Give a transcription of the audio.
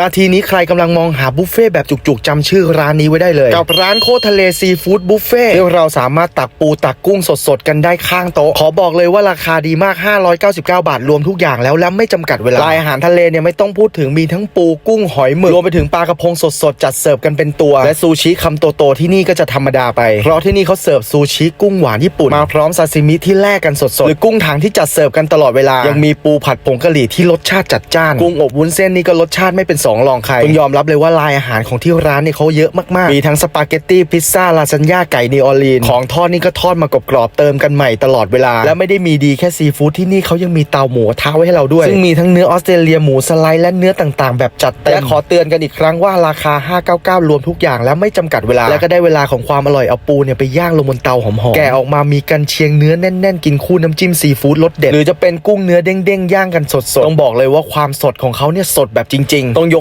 นาทีนี้ใครกำลังมองหาบุฟเฟ่แบบจุกๆจำชื่อร้านนี้ไว้ได้เลย กับร้านโคตรทะเลซีฟู้ดบุฟเฟ่ที่เราสามารถตักปูตักกุ้งสดๆ กันได้ข้างโต๊ะ ขอบอกเลยว่าราคาดีมาก 599 บาทรวมทุกอย่างแล้วและไม่จำกัดเวลารายอาหารทะเลเนี่ยไม่ต้องพูดถึงมีทั้งปูกุ้งหอยหมึกรวมไปถึงปลากระพงสดๆ จัดเสิร์ฟกันเป็นตัว และซูชิคำโตๆที่นี่ก็จะธรรมดาไป เพราะที่นี่เขาเสิร์ฟซูชิกุ้งหวานญี่ปุ่นมาพร้อมซาซิมิที่แลกกันสดๆหรือกุ้งถังที่จัดเสิร์ฟกันตลอดเวลายังมีปูผัดผงกะหรี่ที่รสชาติจัดจ้านกุ้งอบวุ้นเส้นนี่ก็รสชาติไม่เป็นสองรองใครต้องยอมรับเลยว่าลายอาหารของที่ร้านเนี่ยเขาเยอะมากๆ มีทั้งสปาเกตตี้พิซซ่าลาซานญ่าไก่นิวออร์ลีนของทอดนี่ก็ทอดมากรอบๆเติมกันใหม่ตลอดเวลา และไม่ได้มีดีแค่ซีฟู้ดที่นี่เขายังมีเตาหมูกระทะไว้ให้เราด้วย ซึ่งมีทั้งเนื้อออสเตรเลียหมูสไลด์และเนื้อต่างๆ แบบจัดเต็มและขอเตือนกันอีกครั้งว่าราคา 599 รวมทุกอย่างและไม่จำกัดเวลา และก็ได้เวลาของความอร่อยเอาปูเนี่ยไปย่างลงบนเตาหอมๆแกะออกมามีกันเชียงเนื้อแน่นๆ กินคู่น้ำจิ้มซีฟู้ดรสเด็ดหรือจะเป็นกุ้งเนื้อเด้งๆย่างกันสดๆต้องบอกเลยว่าความสดของเขาเนี่ยสดแบบจริงๆต้องย